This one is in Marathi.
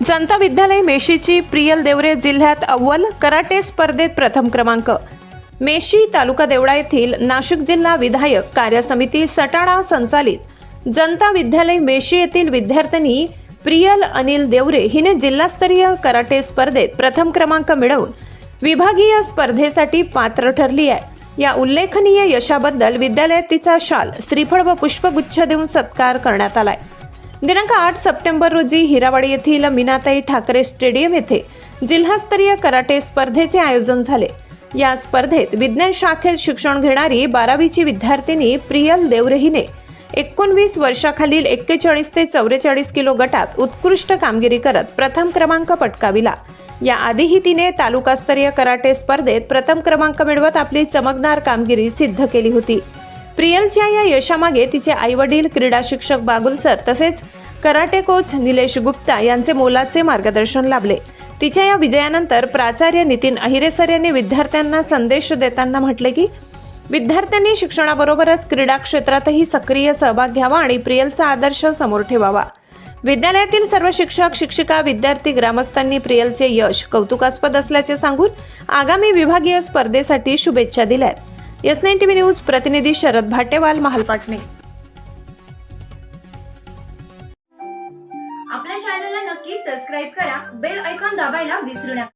जनता विद्यालय मेशीची प्रियल देवरे जिल्ह्यात अव्वल कराटे स्पर्धेत प्रथम क्रमांक. मेशी तालुका देवळा येथील नाशिक जिल्हा विधायक कार्य समिती सटाणा संचालित जनता विद्यालय मेशी येथील विद्यार्थिनी प्रियल अनिल देवरे हिने जिल्हास्तरीय कराटे स्पर्धेत प्रथम क्रमांक मिळवून विभागीय स्पर्धेसाठी पात्र ठरली आहे. या उल्लेखनीय यशाबद्दल विद्यालयात तिचा शाल श्रीफळ व पुष्पगुच्छ देऊन सत्कार करण्यात आलाय. दिनांक आठ सप्टेंबर रोजी हिरावाडी येथील मीनाताई ठाकरे स्टेडियम येथे जिल्हास्तरीय कराटे स्पर्धेचे आयोजन झाले. या स्पर्धेत विज्ञान शाखेत शिक्षण घेणारी बारावीची विद्यार्थिनी प्रियल देवरे हिने एकोणवीस वर्षाखालील एक्केचाळीस ते चौवेचाळीस किलो गटात उत्कृष्ट कामगिरी करत प्रथम क्रमांक पटकाविला. या आधीही तिने तालुकास्तरीय कराटे स्पर्धेत प्रथम क्रमांक मिळवत आपली चमकदार कामगिरी सिद्ध केली होती. प्रियलच्या या यशामागे तिचे आईवडील क्रीडा शिक्षक बागुल सर तसेच कराटे कोच निलेश गुप्ता यांचे मोलाचे मार्गदर्शन लाभले. तिच्या या विजयानंतर प्राचार्य नितीन अहिरे सर यांनी विद्यार्थ्यांना संदेश देताना म्हटले की विद्यार्थ्यांनी शिक्षणाबरोबरच क्रीडा क्षेत्रातही सक्रिय सहभाग घ्यावा आणि प्रियलचा आदर्श समोर ठेवावा. विद्यालयातील सर्व शिक्षक शिक्षिका विद्यार्थी ग्रामस्थांनी प्रियलचे यश कौतुकास्पद असल्याचे सांगून आगामी विभागीय स्पर्धेसाठी शुभेच्छा दिल्यात. एस नाईन टीव्ही न्यूज प्रतिनिधी शरद भाटेवाल महालपाटणे आपल्या चॅनलला नक्की सबस्क्राईब करा. बेल ऐकॉन दाबायला विसरू नका.